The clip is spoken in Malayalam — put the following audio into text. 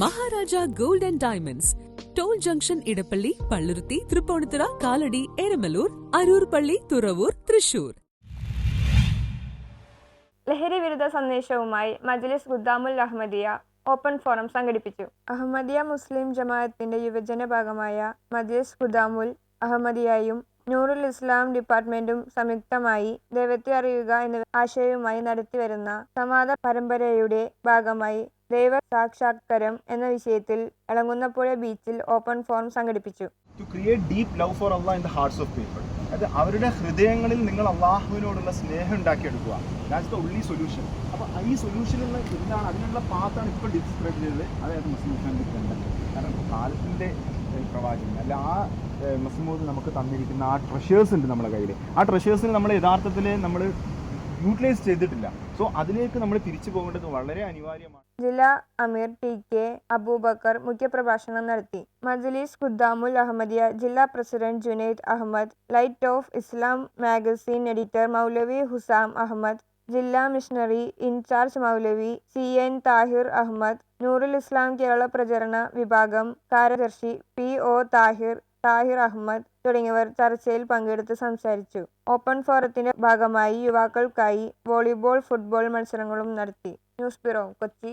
Maharaja gold and diamonds. Toll junction Edappally Palluruthy Tripunithura Kalady Eramalloor Aroor Palli Thuravoor Thrissur. ലഹരി വിരുദ്ധ സന്ദേശവുമായി മജ്ലിസ് ഗുദ്ദാമുൽ അഹമ്മദിയ ഓപ്പൺ ഫോറം സംഘടിപ്പിച്ചു. അഹമ്മദിയ മുസ്ലിം ജമാഅത്തിന്റെ യുവജന ഭാഗമായ മജ്ലിസ് ഗുദ്ദാമുൽ അഹമ്മദിയയും നൂറുൽ ഇസ്ലാം ഡിപ്പാർട്ട്മെന്റും സംയുക്തമായി ദൈവത്തെ അറിയുക എന്ന ആശയവുമായി നടത്തിവരുന്ന സമാധ പരമ്പരയുടെ ഭാഗമായി ദൈവ സാക്ഷാത്കരം എന്ന വിഷയത്തിൽ എളങ്ങുന്നപ്പുഴ ബീച്ചിൽ ഓപ്പൺ ഫോറം സംഘടിപ്പിച്ചു. To create deep love for Allah in the hearts of people അവരുടെ ഹൃദയങ്ങളിൽ നിങ്ങൾ അള്ളാഹുവിനോടുള്ള സ്നേഹം ഉണ്ടാക്കിയെടുക്കുക. ദാറ്റ്സ് ദ ഒൺലി സൊല്യൂഷൻ അപ്പോൾ ഈ എന്താണ്? അതിനുള്ള പാത്താണ് ഇപ്പോൾ ഡിസ്ക്രൈബ് ചെയ്തത്. അതായത് മുസ്ലിം കാരണം കാലത്തിന്റെ അല്ല ആ നമുക്ക് തന്നിരിക്കുന്ന ആ ട്രഷേഴ്സ് ഉണ്ട് നമ്മുടെ കയ്യിൽ ആ ട്രഷേഴ്സിന് നമ്മൾ യഥാർത്ഥത്തിൽ നമ്മൾ യൂട്ടിലൈസ് ചെയ്തിട്ടില്ല. സോ അതിലേക്ക് നമ്മൾ തിരിച്ചു പോകേണ്ടത് വളരെ അനിവാര്യമാണ്. ജില്ലാ അമീർ ടി കെ അബൂബക്കർ മുഖ്യപ്രഭാഷണം നടത്തി. മജ്ലിസ് ഖുദ്ദാമുൽ അഹമ്മദിയ ജില്ലാ president Junaid Ahmad light of Islam magazine editor Maulavi Husam Ahmad ജില്ലാ missionary in charge Maulavi C N Tahir Ahmad Noorul Islam Kerala പ്രചരണ വിഭാഗം കാര്യദർശി പി ഒ താഹിർ താഹിർ അഹമ്മദ് തുടങ്ങിയവർ ചർച്ചയിൽ പങ്കെടുത്ത് സംസാരിച്ചു. ഓപ്പൺ ഫോറത്തിന്റെ ഭാഗമായി യുവാക്കൾക്കായി വോളിബോൾ ഫുട്ബോൾ മത്സരങ്ങളും നടത്തി. News bureau Kochi.